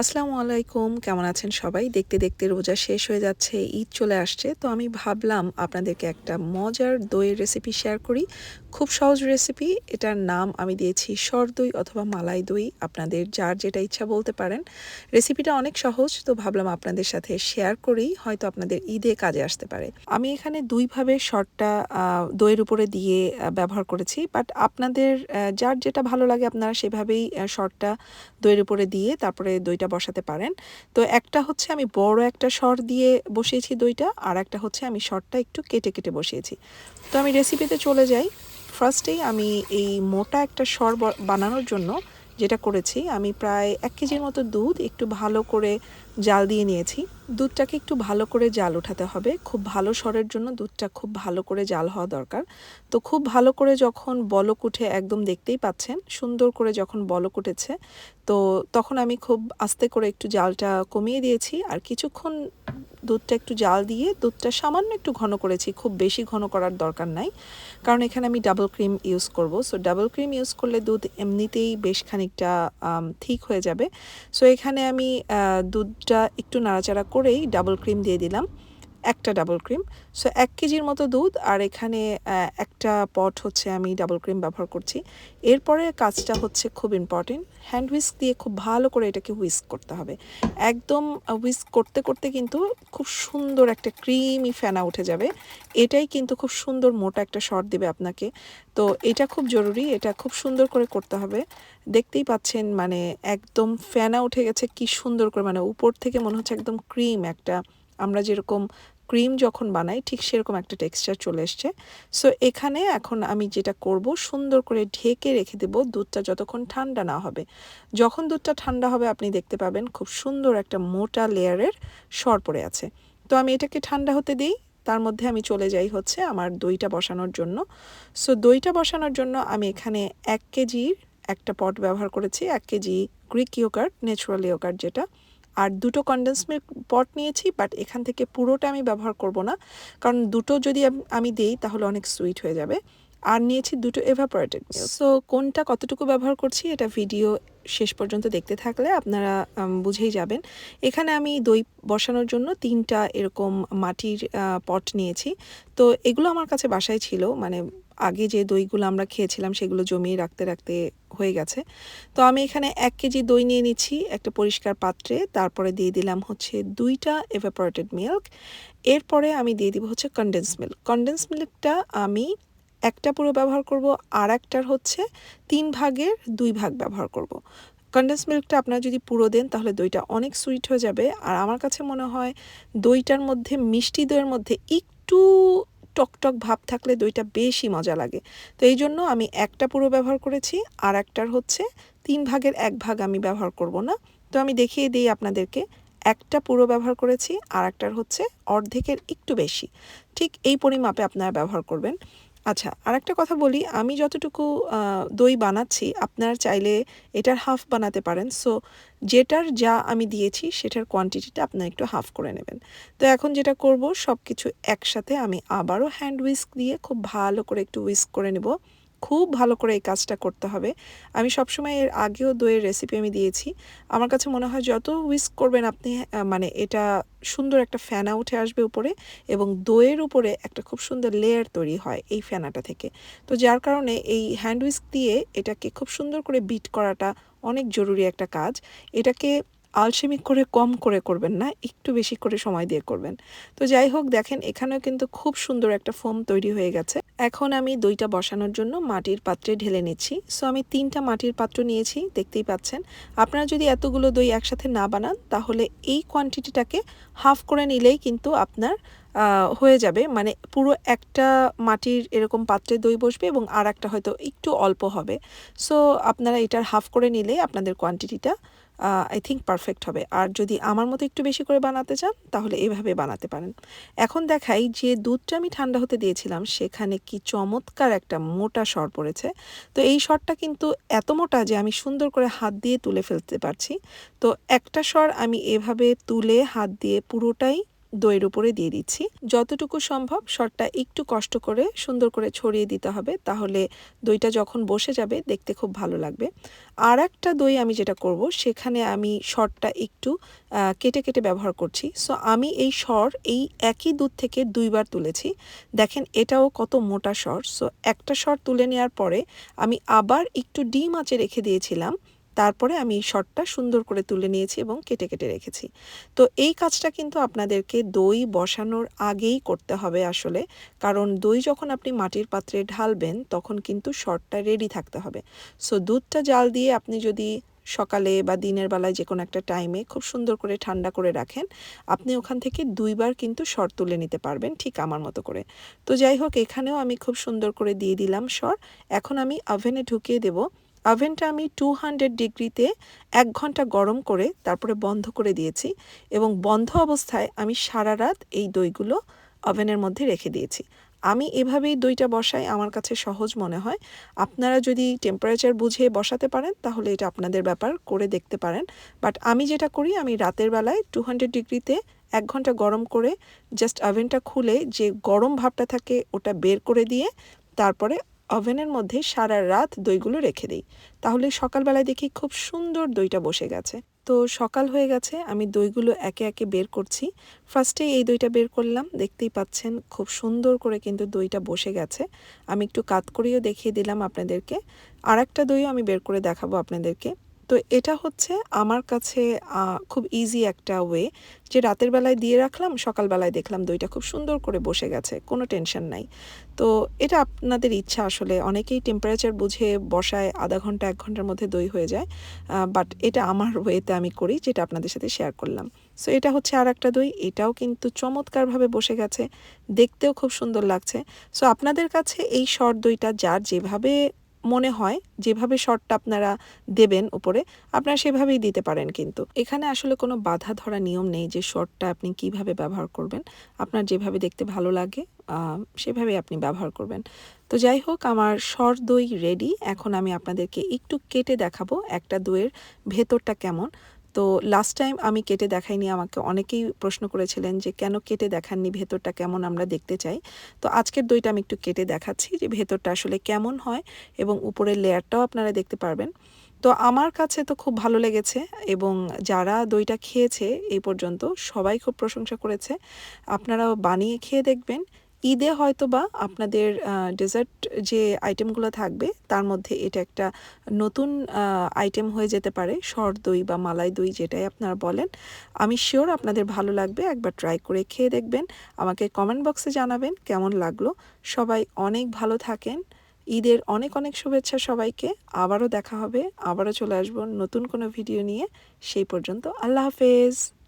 আসসালামু আলাইকুম, কেমন আছেন সবাই? দেখতে দেখতে রোজা শেষ হয়ে যাচ্ছে, ঈদ চলে আসছে। তো আমি ভাবলাম আপনাদেরকে একটা মজার দইয়ের রেসিপি শেয়ার করি। খুব সহজ রেসিপি এটার নাম আমি দিয়েছি সর দই অথবা মালাই দই। আপনাদের যার যেটা ইচ্ছা বলতে পারেন। রেসিপিটা অনেক সহজ, তো ভাবলাম আপনাদের সাথে শেয়ার করেই হয়তো আপনাদের ঈদে কাজে আসতে পারে। আমি এখানে দুইভাবে শর্টটা দইয়ের উপরে দিয়ে ব্যবহার করেছি বাট আপনাদের যার যেটা ভালো লাগে আপনারা সেভাবেই শর্টটা দইয়ের উপরে দিয়ে তারপরে দইটা বসাতে পারেন। তো একটা হচ্ছে আমি বড় একটা সর দিয়ে বসিয়েছি দইটা, আর একটা হচ্ছে আমি সরটা একটু কেটে কেটে বসিয়েছি। তো আমি রেসিপিতে চলে যাই। ফার্স্টেই আমি এই মোটা একটা সর বানানোর জন্য যেটা করেছি, আমি প্রায় এক কেজির মতো দুধ একটু ভালো করে জাল দিয়ে নিয়েছি। দুধটাকে একটু ভালো করে জাল উঠাতে হবে। খুব ভালো সরের জন্য দুধটা খুব ভালো করে জাল হওয়া দরকার। তো খুব ভালো করে যখন বলক উঠে একদম দেখতেই পাচ্ছেন, সুন্দর করে যখন বলক উঠেছে, তো তখন আমি খুব আস্তে করে একটু জালটা কমিয়ে দিয়েছি। আর কিছুক্ষণ দুধটা একটু জাল দিয়ে দুধটা সামান্য একটু ঘন করেছি, খুব বেশি ঘন করার দরকার নাই। কারণ এখানে আমি ডাবল ক্রিম ইউজ করব। সো ডাবল ক্রিম ইউজ করলে দুধ এমনিতেই বেশ খানিকটা ঠিক হয়ে যাবে। সো এখানে আমি দুধটা একটু নাড়াচাড়া করেই ডাবল ক্রিম দিয়ে দিলাম। একটা ডাবল ক্রিম সো এক কেজির মতো দুধ আর এখানে একটা পট হচ্ছে আমি ডাবল ক্রিম ব্যবহার করছি। এরপরে কাজটা হচ্ছে খুব ইম্পর্টেন্ট হ্যান্ড হুইস্ক দিয়ে খুব ভালো করে এটাকে হুইস্ক করতে হবে। একদম হুইস্ক করতে করতে কিন্তু খুব সুন্দর একটা ক্রিমি ফেনা উঠে যাবে। এটাই কিন্তু খুব সুন্দর মোটা একটা শট দেবে আপনাকে। তো এটা খুব জরুরি, এটা খুব সুন্দর করে করতে হবে। দেখতেই পাচ্ছেন মানে একদম ফেনা উঠে গেছে, কি সুন্দর করে মানে উপর থেকে মনে হচ্ছে একদম ক্রিম একটা আমরা যেরকম ক্রিম যখন বানাই, ঠিক সেরকম একটা টেক্সচার চলে এসছে। সো এখানে এখন আমি যেটা করব, সুন্দর করে ঢেকে রেখে দেব দুধটা যতক্ষণ ঠান্ডা না হবে। যখন দুধটা ঠান্ডা হবে, আপনি দেখতে পাবেন খুব সুন্দর একটা মোটা লেয়ারের সর পড়ে আছে। তো আমি এটাকে ঠান্ডা হতে দিই, তার মধ্যে আমি চলে যাই হচ্ছে আমার দইটা বসানোর জন্য। সো দইটা বসানোর জন্য আমি এখানে এক কেজির একটা পট ব্যবহার করেছি, এক kg Greek yoghurt natural yoghurt যেটা। আর দুটো কন্ডেন্স মিল্ক পট নিয়েছি বাট এখান থেকে পুরোটা আমি ব্যবহার করব না। কারণ দুটো যদি আম- দেই, তাহলে অনেক সুইট হয়ে যাবে। আর নিয়েছি দুটো এভাপোরেটেড সো কোনটা কতটুকু ব্যবহার করছি, এটা ভিডিও শেষ পর্যন্ত দেখতে থাকলে আপনারা বুঝেই যাবেন। এখানে আমি দই বসানোর জন্য তিনটা এরকম মাটির পট নিয়েছি। তো এগুলো আমার কাছে বাসায় ছিল মানে আগে যে দইগুলো আমরা খেয়েছিলাম সেগুলো জমিয়ে রাখতে রাখতে হয়ে গেছে। তো আমি এখানে এক কেজি দই নিয়ে নিচ্ছি, একটা পরিষ্কার পাত্রে। তারপরে দিয়ে দিলাম হচ্ছে দুইটা এভাপোরেটেড মিল্ক এরপরে আমি দিয়ে দিব হচ্ছে কনডেন্স মিল্ক কনডেন্স মিল্কটা আমি একটা পুরো ব্যবহার করব আর একটার হচ্ছে তিন ভাগের দুই ভাগ ব্যবহার করব। কনডেন্স মিল্কটা আপনারা যদি পুরো দেন তাহলে দইটা অনেক সুইট হয়ে যাবে। আর আমার কাছে মনে হয় দইটার মধ্যে, মিষ্টি দইয়ের মধ্যে একটু টকটক ভাব থাকলে দইটা বেশি মজা লাগে। তো এই জন্য আমি একটা পুরো ব্যবহার করেছি, আর একটার হচ্ছে তিন ভাগের এক ভাগ আমি ব্যবহার করব না। তো আমি দেখিয়ে দিই আপনাদেরকে, একটা পুরো ব্যবহার করেছি, আর একটার হচ্ছে অর্ধেকের একটু বেশি। ঠিক এই পরিমাপে আপনারা ব্যবহার করবেন। আচ্ছা আর একটা কথা বলি। আমি যতটুকু দই বানাচ্ছি, আপনার চাইলে এটার হাফ বানাতে পারেন। সো যেটার যা আমি দিয়েছি, সেটার কোয়ান্টিটিটা আপনার একটু হাফ করে নেবেন। তো এখন যেটা করব সব কিছু একসাথে আমি আবারও হ্যান্ড উইস্ক দিয়ে খুব ভালো করে একটু উইস্ক করে নেব। খুব ভালো করে এই কাজটা করতে হবে। আমি সবসময় এর আগেও দইয়ের রেসিপি আমি দিয়েছি। আমার কাছে মনে হয় যত উইস্ক করবেন আপনি মানে এটা সুন্দর একটা ফ্যানা উঠে আসবে উপরে এবং দইয়ের উপরে একটা খুব সুন্দর লেয়ার তৈরি হয় এই ফ্যানাটা থেকে। তো যার কারণে এই হ্যান্ড উইস্ক দিয়ে এটাকে খুব সুন্দর করে বিট করাটা অনেক জরুরি একটা কাজ। এটাকে আলসেমি করে কম করে করবেন না, একটু বেশি করে সময় দিয়ে করবেন। তো যাই হোক, দেখেন এখানেও কিন্তু খুব সুন্দর একটা ফোম তৈরি হয়ে গেছে। এখন আমি দইটা বসানোর জন্য মাটির পাত্রে ঢেলে নিচ্ছি। সো আমি তিনটা মাটির পাত্র নিয়েছি, দেখতেই পাচ্ছেন। আপনারা যদি এতগুলো দই একসাথে না বানান, তাহলে এই কোয়ান্টিটিটাকে হাফ করে নিলেই কিন্তু আপনার হয়ে যাবে। মানে পুরো একটা মাটির এরকম পাত্রে দই বসবে এবং আর একটা হয়তো একটু অল্প হবে। সো আপনারা এটার হাফ করে নিলেই আপনাদের কোয়ান্টিটিটা আই থিঙ্ক পারফেক্ট হবে। আর যদি আমার মতো একটু বেশি করে বানাতে চান, তাহলে এভাবে বানাতে পারেন। এখন দেখাই যে দুধটা আমি ঠান্ডা হতে দিয়েছিলাম, সেখানে কি চমৎকার একটা মোটা স্বর পড়েছে। তো এই স্বরটা কিন্তু এত মোটা যে আমি সুন্দর করে হাত দিয়ে তুলে ফেলতে পারছি। তো একটা স্বর আমি এভাবে তুলে হাত দিয়ে পুরোটাই দইয়ের উপরে দিয়ে দিচ্ছি। যতটুকু সম্ভব শরটা একটু কষ্ট করে সুন্দর করে ছড়িয়ে দিতে হবে, তাহলে দইটা যখন বসে যাবে দেখতে খুব ভালো লাগবে। আর একটা দই আমি যেটা করব, সেখানে আমি শরটা একটু কেটে কেটে ব্যবহার করছি। সো আমি এই সর এই একই দুধ থেকে দুইবার তুলেছি। দেখেন এটাও কত মোটা সর সো একটা সর তুলে নেওয়ার পরে আমি আবার একটু ডিম আঁচে রেখে দিয়েছিলাম। তারপরে আমি এই শটটা সুন্দর করে তুলে নিয়েছি এবং কেটে কেটে রেখেছি। তো এই কাজটা কিন্তু আপনাদেরকে দই বসানোর আগেই করতে হবে আসলে, কারণ দই যখন আপনি মাটির পাত্রে ঢালবেন তখন কিন্তু শটটা রেডি থাকতে হবে। সো দুধটা জাল দিয়ে আপনি যদি সকালে বা দিনের বেলায় যে কোনো একটা টাইমে খুব সুন্দর করে ঠান্ডা করে রাখেন, আপনি ওখান থেকে দুইবার কিন্তু সর তুলে নিতে পারবেন ঠিক আমার মতো করে। তো যাই হোক, এখানেও আমি খুব সুন্দর করে দিয়ে দিলাম সর এখন আমি ওভেনে ঢুকিয়ে দেবো। ওভেনটা আমি টু হান্ড্রেড ডিগ্রিতে এক ঘণ্টা গরম করে তারপরে বন্ধ করে দিয়েছি এবং বন্ধ অবস্থায় আমি সারা রাত এই দইগুলো ওভেনের মধ্যে রেখে দিয়েছি। আমি এভাবেই দইটা বসাই, আমার কাছে সহজ মনে হয়। আপনারা যদি টেম্পারেচার বুঝে বসাতে পারেন, তাহলে এটা আপনাদের ব্যাপার, করে দেখতে পারেন। বাট আমি যেটা করি, আমি রাতের বেলায় টু হান্ড্রেড ডিগ্রিতে এক ঘণ্টা গরম করে জাস্ট ওভেনটা খুলে যে গরম ভাবটা থাকে, ওটা বের করে দিয়ে তারপরে ওভেনের মধ্যে সারা রাত দইগুলো রেখে দিই। তাহলে সকালবেলায় দেখি খুব সুন্দর দইটা বসে গেছে। তো সকাল হয়ে গেছে, আমি দইগুলো একে একে বের করছি। ফার্স্টে এই দইটা বের করলাম, দেখতেই পাচ্ছেন খুব সুন্দর করে কিন্তু দইটা বসে গেছে। আমি একটু কাত করেও দেখিয়ে দিলাম আপনাদেরকে। আর একটা দইও আমি বের করে দেখাবো আপনাদেরকে। তো এটা হচ্ছে আমার কাছে খুব ইজি একটা ওয়ে যে রাতের বেলায় দিয়ে রাখলাম সকালবেলায় দেখলাম দইটা খুব সুন্দর করে বসে গেছে, কোনো টেনশন নাই। তো এটা আপনাদের ইচ্ছা আসলে, অনেকেই টেম্পারেচার বুঝে বসায়, আধা ঘণ্টা, এক ঘণ্টার মধ্যে দই হয়ে যায় বাট এটা আমার ওয়েতে আমি করি, যেটা আপনাদের সাথে শেয়ার করলাম। সো এটা হচ্ছে আর একটা দই, এটাও কিন্তু চমৎকারভাবে বসে গেছে, দেখতেও খুব সুন্দর লাগছে। সো আপনাদের কাছে এই শর্ট দইটা, যার যেভাবে মনে হয় যেভাবে শর্টটা আপনারা দেবেন উপরে, আপনারা সেভাবেই দিতে পারেন কিন্তু। এখানে আসলে কোনো বাধা ধরা নিয়ম নেই যে শর্টটা আপনি কীভাবে ব্যবহার করবেন। আপনার যেভাবে দেখতে ভালো লাগে সেভাবে আপনি ব্যবহার করবেন। তো যাই হোক, আমার শর দই রেডি এখন আমি আপনাদেরকে একটু কেটে দেখাবো একটা দইয়ের ভেতরটা কেমন। তো লাস্ট টাইম আমি কেটে দেখাইনি, আমাকে অনেকেই প্রশ্ন করেছিলেন যে কেন কেটে দেখাননি, ভেতরটা কেমন আমরা দেখতে চাই। তো আজকের দইটা আমি একটু কেটে দেখাচ্ছি যে ভেতরটা আসলে কেমন হয় এবং উপরের লেয়ারটাও আপনারা দেখতে পারবেন। তো আমার কাছে তো খুব ভালো লেগেছে এবং যারা দইটা খেয়েছে, এই পর্যন্ত সবাই খুব প্রশংসা করেছে। আপনারাও বানিয়ে খেয়ে দেখবেন ঈদে হয়তো বা আপনাদের ডেজার্ট যে আইটেমগুলো থাকবে, তার মধ্যে এটা একটা নতুন আইটেম হয়ে যেতে পারে শর দই বা মালাই দই যেটাই আপনারা বলেন। আমি শিওর আপনাদের ভালো লাগবে, একবার ট্রাই করে খেয়ে দেখবেন। আমাকে কমেন্ট বক্সে জানাবেন, কেমন লাগল। সবাই অনেক ভালো থাকেন। ঈদের অনেক অনেক শুভেচ্ছা সবাইকে। আবারও দেখা হবে, আবারও চলে আসব নতুন কোনো ভিডিও নিয়ে। সেই পর্যন্ত আল্লাহ হাফেজ।